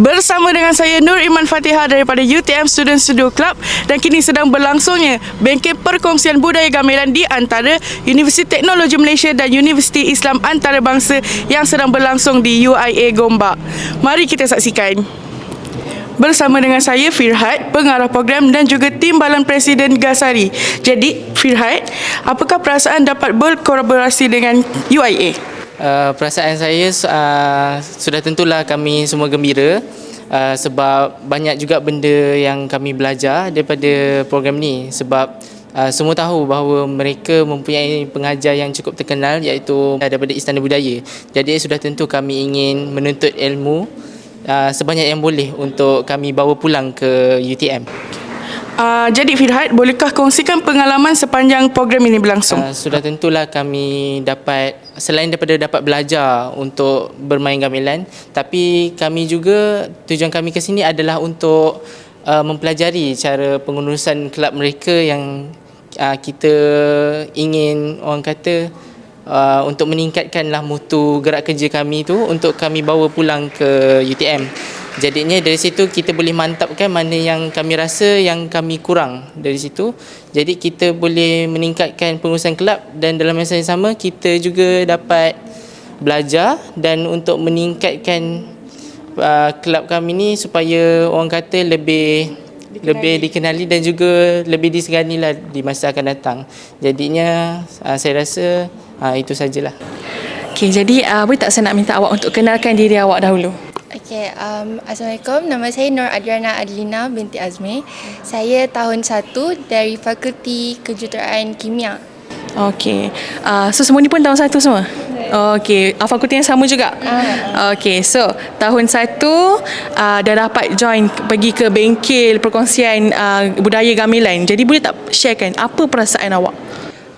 Bersama dengan saya Nur Iman Fatihah daripada UTM Student Studio Club dan kini sedang berlangsungnya bengkel perkongsian budaya gamelan di antara Universiti Teknologi Malaysia dan Universiti Islam Antarabangsa yang sedang berlangsung di UIA Gombak. Mari kita saksikan. Bersama dengan saya Firhat, pengarah program dan juga timbalan Presiden Gasari. Jadi, Firhat, apakah perasaan dapat berkolaborasi dengan UIA? Uh, perasaan saya uh, sudah tentulah kami semua gembira uh, sebab banyak juga benda yang kami belajar daripada program ni sebab uh, semua tahu bahawa mereka mempunyai pengajar yang cukup terkenal iaitu daripada Istana Budaya. Jadi sudah tentu kami ingin menuntut ilmu uh, sebanyak yang boleh untuk kami bawa pulang ke UTM. Uh, jadi Firhat, bolehkah kongsikan pengalaman sepanjang program ini berlangsung? Uh, sudah tentulah kami dapat selain daripada dapat belajar untuk bermain gamelan, tapi kami juga tujuan kami ke sini adalah untuk uh, mempelajari cara pengurusan kelab mereka yang uh, kita ingin orang kata uh, untuk meningkatkanlah mutu gerak kerja kami tu untuk kami bawa pulang ke UTM. Jadinya dari situ kita boleh mantapkan mana yang kami rasa yang kami kurang dari situ. Jadi kita boleh meningkatkan pengurusan kelab dan dalam masa yang sama kita juga dapat belajar dan untuk meningkatkan uh, kelab kami ni supaya orang kata lebih dikenali. lebih dikenali dan juga lebih disegani lah di masa akan datang. Jadinya uh, saya rasa uh, itu sajalah. Okey, jadi uh, boleh tak saya nak minta awak untuk kenalkan diri awak dahulu? Okay, um, Assalamualaikum. Nama saya Nur Adriana Adlina binti Azmi. Saya tahun 1 dari Fakulti Kejuruteraan Kimia. Okey. Uh, so semua ni pun tahun satu semua? Okey. Uh, fakulti yang sama juga? Uh. Okey. So, tahun satu uh, dah dapat join pergi ke bengkel perkongsian uh, budaya gamelan. Jadi boleh tak sharekan apa perasaan awak?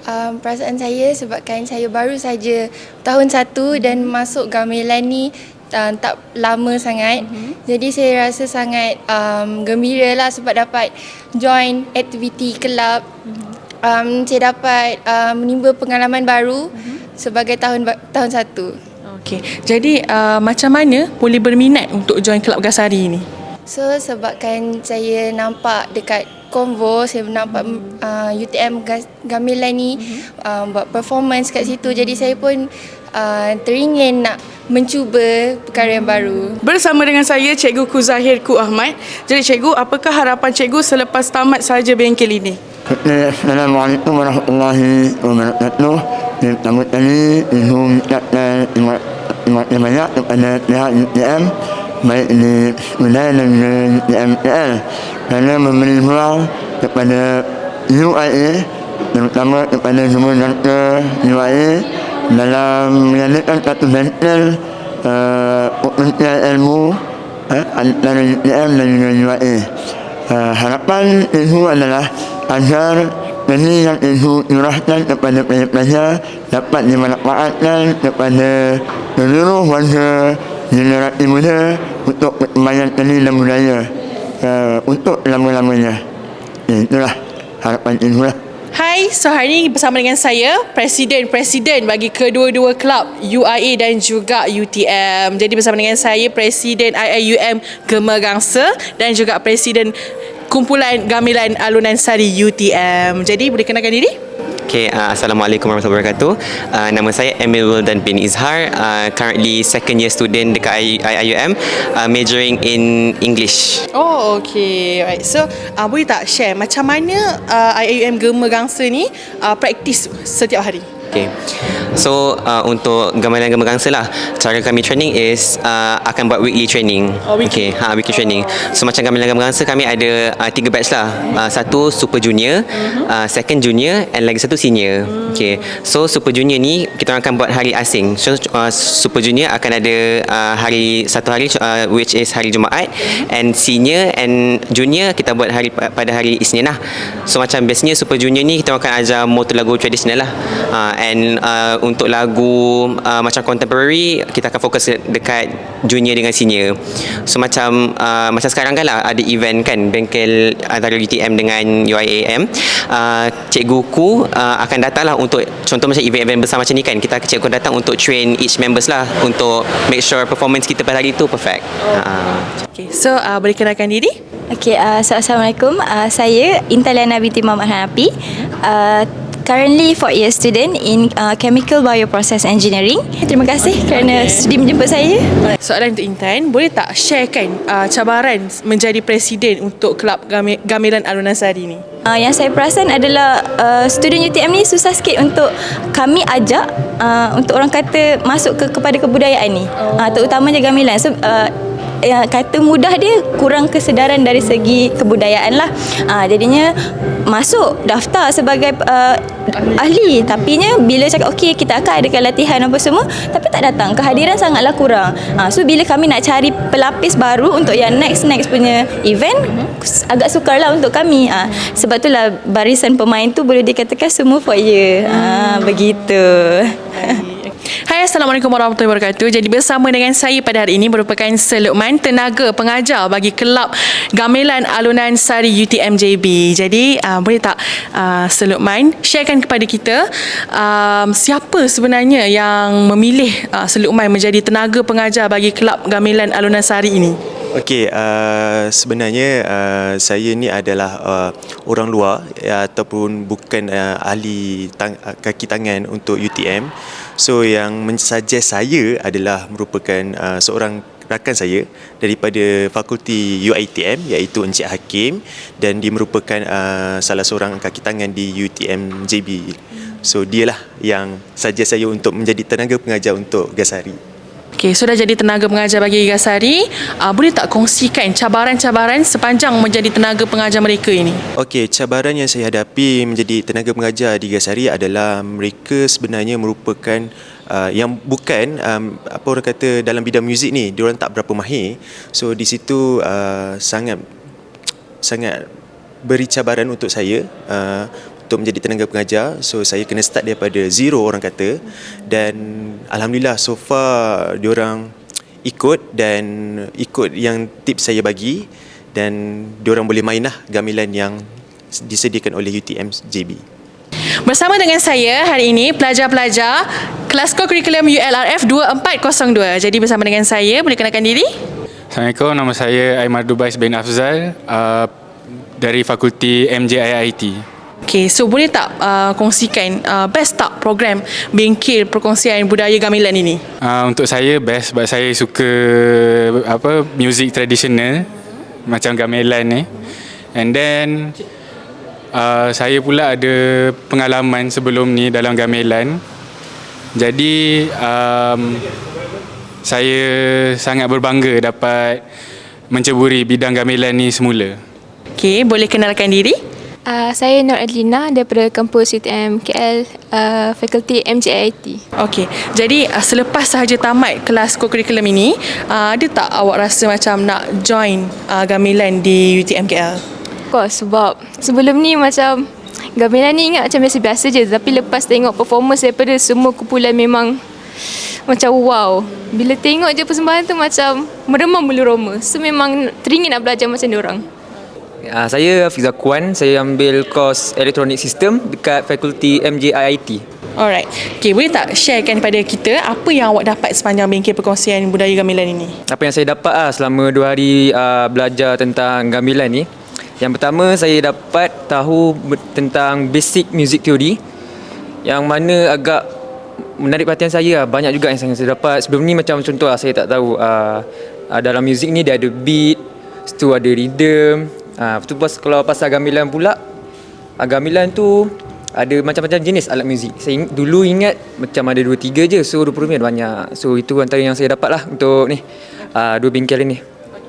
Um, perasaan saya sebabkan saya baru saja tahun satu dan masuk gamelan ni uh, tak lama sangat. Mm-hmm. Jadi saya rasa sangat um, gembira lah sebab dapat join aktiviti kelab. Mm-hmm. Um, saya dapat uh, menimba pengalaman baru mm-hmm. sebagai tahun tahun satu. Okey. Jadi uh, macam mana boleh berminat untuk join kelab Gasari ini? So sebabkan saya nampak dekat Convo saya nampak uh, UTM Gamelan ni mm-hmm. uh, buat performance kat situ jadi saya pun uh, teringin nak mencuba perkara yang baru. Bersama dengan saya Cikgu Kuzahir Ku Ahmad. Jadi Cikgu, apakah harapan Cikgu selepas tamat sahaja bengkel ini? Assalamualaikum warahmatullahi wabarakatuh. Pertama kali, ibu mengucapkan terima kasih banyak kepada pihak UTM baik di Budaya dan UTM Kerana memberi ruang kepada UIA terutama kepada semua doktor UIA dalam mengadakan satu bengkel uh, ilmu uh, antara UTM dan juga UIA. Uh, harapan itu adalah agar ini yang ibu curahkan kepada pelajar dapat dimanfaatkan kepada seluruh warga generasi muda untuk perkembangan seni dan budaya uh, untuk lama-lamanya. Itulah harapan ibu lah. Hai, so hari ini bersama dengan saya Presiden-Presiden bagi kedua-dua kelab UIA dan juga UTM Jadi bersama dengan saya Presiden IIUM Gemerangsa Dan juga Presiden Kumpulan Gamelan Alunan Sari UTM Jadi boleh kenalkan diri? Okay, uh, Assalamualaikum warahmatullahi wabarakatuh. Uh, nama saya Emil Wildan bin Izhar. Uh, currently second year student dekat IIUM, uh, majoring in English. Oh, okay. Right. So, uh, boleh tak share macam mana uh, IIUM Gema Gangsa ni uh, praktis setiap hari? Okay. So uh, untuk gamelan gambar gangsa lah Cara kami training is uh, Akan buat weekly training oh, weekly. Okay, ha, weekly training So macam gamelan gambar gangsa Kami ada uh, tiga batch lah uh, Satu super junior uh-huh. uh, Second junior And lagi satu senior uh-huh. Okay So super junior ni Kita akan buat hari asing So uh, super junior akan ada uh, Hari Satu hari uh, Which is hari Jumaat. And senior And junior Kita buat hari pada hari Isnin lah So macam biasanya super junior ni Kita akan ajar motor lagu tradisional lah uh, and uh, untuk lagu uh, macam contemporary kita akan fokus dekat junior dengan senior so macam uh, macam sekarang kan lah ada event kan bengkel antara UTM dengan UIAM uh, cikguku uh, akan datang lah untuk contoh macam event-event besar macam ni kan kita cikgu datang untuk train each members lah untuk make sure performance kita pada hari tu perfect uh. Okay, so uh, boleh kenalkan diri? Okay, uh, so Assalamualaikum. Uh, saya Intaliana binti Muhammad Hanapi. Uh, currently 4 year student in uh, Chemical Bioprocess Engineering. Terima kasih kerana sudi menjemput saya. Soalan untuk Intan, boleh tak sharekan uh, cabaran menjadi presiden untuk kelab gamelan Alunan Sari ni? Uh, yang saya perasan adalah uh, student UTM ni susah sikit untuk kami ajak uh, untuk orang kata masuk ke kepada kebudayaan ni. Uh, terutamanya gamelan. So, uh, yang kata mudah dia kurang kesedaran dari segi kebudayaan lah. Uh, jadinya masuk daftar sebagai uh, ahli. Tapi nya bila cakap okey kita akan adakan latihan apa semua tapi tak datang. Kehadiran sangatlah kurang. Uh, so bila kami nak cari pelapis baru untuk yang next next punya event agak sukar lah untuk kami. Uh, sebab itulah barisan pemain tu boleh dikatakan semua for year. Uh, begitu. Hai Assalamualaikum warahmatullahi wabarakatuh. Jadi bersama dengan saya pada hari ini merupakan Selukman Tenaga pengajar bagi kelab Gamelan Alunan Sari UTMJB Jadi uh, boleh tak uh, Selukman sharekan kepada kita um, Siapa sebenarnya yang memilih uh, Selukman menjadi tenaga pengajar bagi kelab Gamelan Alunan Sari ini Okey, uh, sebenarnya uh, saya ni adalah uh, orang luar ya, ataupun bukan uh, ahli tang- uh, kaki tangan untuk UTM. So yang mensuggest saya adalah merupakan uh, seorang rakan saya daripada fakulti UiTM iaitu Encik Hakim dan dia merupakan uh, salah seorang kaki tangan di UTM JB. So dialah yang suggest saya untuk menjadi tenaga pengajar untuk Gasari. Okay, sudah jadi tenaga pengajar bagi Gasari uh, Boleh tak kongsikan cabaran-cabaran sepanjang menjadi tenaga pengajar mereka ini? Okey, cabaran yang saya hadapi menjadi tenaga pengajar di Gasari adalah mereka sebenarnya merupakan uh, yang bukan um, apa orang kata dalam bidang muzik ni, diorang tak berapa mahir. So di situ uh, sangat sangat beri cabaran untuk saya uh, untuk menjadi tenaga pengajar. So saya kena start daripada zero orang kata dan alhamdulillah so far diorang ikut dan ikut yang tips saya bagi dan diorang boleh main lah gamelan yang disediakan oleh UTM JB. Bersama dengan saya hari ini pelajar-pelajar kelas co-curriculum ULRF 2402. Jadi bersama dengan saya boleh kenalkan diri? Assalamualaikum, nama saya Aimar Dubais bin Afzal uh, dari Fakulti MJIIT. Okay, so boleh tak uh, kongsikan uh, best tak program bengkel perkongsian budaya gamelan ini? Uh, untuk saya best sebab saya suka apa music tradisional macam gamelan ni. And then uh, saya pula ada pengalaman sebelum ni dalam gamelan. Jadi um, saya sangat berbangga dapat menceburi bidang gamelan ni semula. Okay, boleh kenalkan diri? Uh, saya Nur Adlina daripada kampus UTM KL uh, fakulti MJIT. Okey, jadi uh, selepas sahaja tamat kelas co-curriculum ini, uh, ada tak awak rasa macam nak join uh, gamelan di UTM KL? Of course sebab sebelum ni macam gamelan ni ingat macam biasa-biasa je tapi lepas tengok performance daripada semua kumpulan memang macam wow. Bila tengok je persembahan tu macam meremam bulu roma. So memang teringin nak belajar macam orang. Uh, saya Hafiz Akuan, saya ambil kos Electronic System dekat Fakulti MJIIT. Alright. Okay, boleh tak sharekan kepada kita apa yang awak dapat sepanjang bengkel perkongsian budaya gamelan ini? Apa yang saya dapat ah selama dua hari uh, belajar tentang gamelan ni. Yang pertama saya dapat tahu tentang basic music theory yang mana agak menarik perhatian saya lah. Banyak juga yang saya dapat. Sebelum ni macam contoh lah, saya tak tahu uh, uh, dalam muzik ni dia ada beat, lepas tu ada rhythm, Ha, tu pas kalau pasal gamelan pula, ah, gamelan tu ada macam-macam jenis alat muzik. Saya ing- dulu ingat macam ada 2 3 je. So rupanya ada banyak. So itu antara yang saya dapat lah untuk ni uh, dua bengkel ini.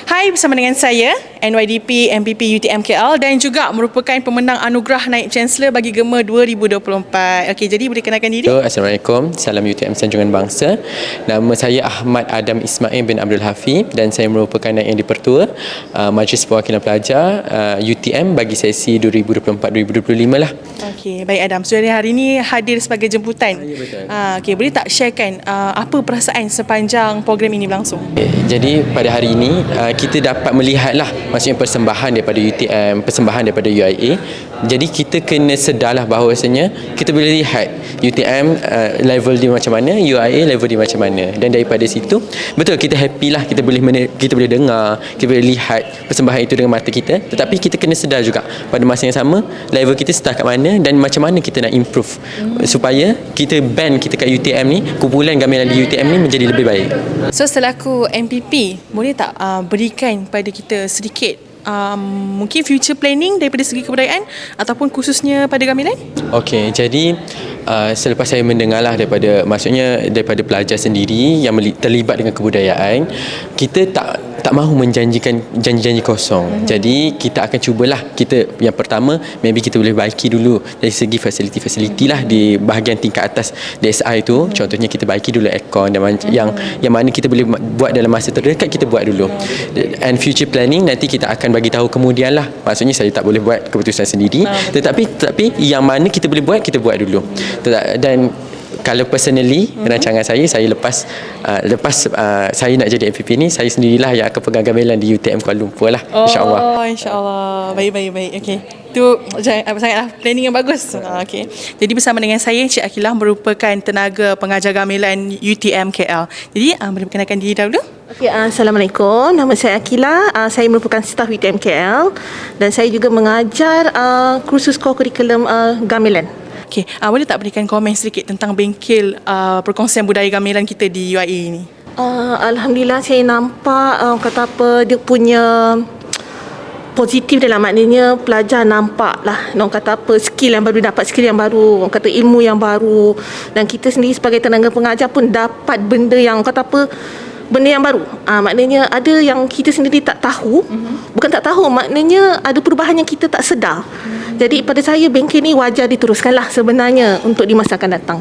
Hai bersama dengan saya NYDP MPP UTM KL dan juga merupakan pemenang anugerah naib chancellor bagi Gema 2024. Okey jadi boleh kenalkan diri? Hello, Assalamualaikum. Salam UTM Sanjungan Bangsa. Nama saya Ahmad Adam Ismail bin Abdul Hafiz dan saya merupakan naib yang dipertua uh, Majlis Perwakilan Pelajar uh, UTM bagi sesi 2024-2025 lah. Okey, baik Adam. So hari ini hadir sebagai jemputan. Ya, betul. Ah, okey, boleh tak sharekan uh, apa perasaan sepanjang program ini berlangsung? Okay, jadi pada hari ini uh, kita dapat melihat lah maksudnya persembahan daripada UTM, persembahan daripada UIA. Jadi kita kena sedarlah bahawasanya kita boleh lihat UTM uh, level dia macam mana, UIA level dia macam mana. Dan daripada situ betul kita happy lah kita boleh mene- kita boleh dengar, kita boleh lihat persembahan itu dengan mata kita. Tetapi kita kena sedar juga pada masa yang sama level kita start kat mana dan macam mana kita nak improve supaya kita band kita kat UTM ni, kumpulan gamelan di UTM ni menjadi lebih baik. So selaku MPP, boleh tak uh, berikan pada kita sedikit um, mungkin future planning daripada segi kebudayaan ataupun khususnya pada gamelan? Okey, jadi uh, selepas saya mendengarlah daripada maksudnya daripada pelajar sendiri yang terlibat dengan kebudayaan, kita tak tak mahu menjanjikan janji-janji kosong. Mm-hmm. Jadi kita akan cubalah kita yang pertama maybe kita boleh baiki dulu dari segi fasiliti-fasiliti lah di bahagian tingkat atas DSI itu. Mm-hmm. Contohnya kita baiki dulu aircon dan mm-hmm. yang yang mana kita boleh buat dalam masa terdekat kita buat dulu. And future planning nanti kita akan bagi tahu kemudian lah. Maksudnya saya tak boleh buat keputusan sendiri. Tetapi tetapi yang mana kita boleh buat kita buat dulu. Dan kalau personally mm-hmm. rancangan saya saya lepas uh, lepas uh, saya nak jadi MPP ni saya sendirilah yang akan pegang gamelan di UTM Kuala Lumpur lah insyaallah Oh, insyaAllah. Baik, baik, baik. Okey. Jangan- sangatlah planning yang bagus. Ah, Okey. Jadi bersama dengan saya, Cik Akilah merupakan tenaga pengajar gamelan UTM KL. Jadi, uh, boleh perkenalkan diri dahulu? Okay, uh, Assalamualaikum. Nama saya Akila. Uh, saya merupakan staf UTM KL dan saya juga mengajar uh, kursus core curriculum uh, gamelan. Okey, uh, boleh tak berikan komen sedikit tentang bengkel uh, perkongsian budaya gamelan kita di UIA ini? Uh, Alhamdulillah saya nampak uh, kata apa dia punya positif dalam maknanya pelajar nampak lah orang kata apa skill yang baru dapat skill yang baru orang kata ilmu yang baru. Dan kita sendiri sebagai tenaga pengajar pun dapat benda yang orang kata apa benda yang baru ah maknanya ada yang kita sendiri tak tahu mm-hmm. bukan tak tahu maknanya ada perubahan yang kita tak sedar mm-hmm. jadi pada saya bengkel ni wajar diteruskanlah sebenarnya untuk di masa akan datang